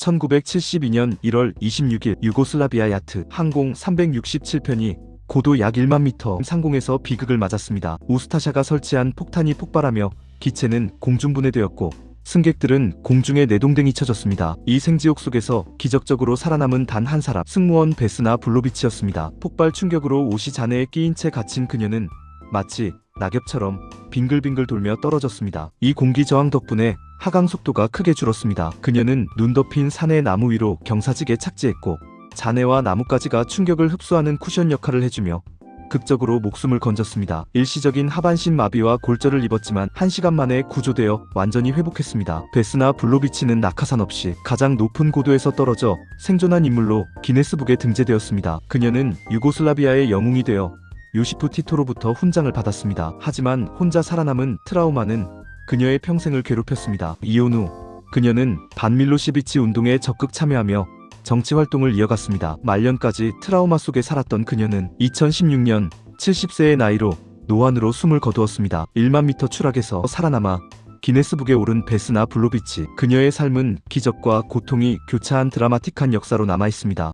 1972년 1월 26일 유고슬라비아 야트 항공 367편이 고도 약 1만 미터 상공에서 비극을 맞았습니다. 우스타샤가 설치한 폭탄이 폭발하며 기체는 공중분해되었고 승객들은 공중에 내동댕이 쳐졌습니다. 이 생지옥 속에서 기적적으로 살아남은 단 한 사람 승무원 베스나 블로비치였습니다. 폭발 충격으로 옷이 잔해에 끼인 채 갇힌 그녀는 마치 낙엽처럼 빙글빙글 돌며 떨어졌습니다. 이 공기 저항 덕분에 하강 속도가 크게 줄었습니다. 그녀는 눈 덮인 산의 나무 위로 경사지게 착지했고 잔해와 나뭇가지가 충격을 흡수하는 쿠션 역할을 해주며 극적으로 목숨을 건졌습니다. 일시적인 하반신 마비와 골절을 입었지만 1시간 만에 구조되어 완전히 회복했습니다. 베스나 블로비치는 낙하산 없이 가장 높은 고도에서 떨어져 생존한 인물로 기네스북에 등재되었습니다. 그녀는 유고슬라비아의 영웅이 되어 요시프 티토로부터 훈장을 받았습니다. 하지만 혼자 살아남은 트라우마는 그녀의 평생을 괴롭혔습니다. 이혼 후 그녀는 반밀로시비치 운동에 적극 참여하며 정치 활동을 이어갔습니다. 말년까지 트라우마 속에 살았던 그녀는 2016년 70세의 나이로 노안으로 숨을 거두었습니다. 1만 미터 추락에서 살아남아 기네스북에 오른 베스나 블로비치. 그녀의 삶은 기적과 고통이 교차한 드라마틱한 역사로 남아 있습니다.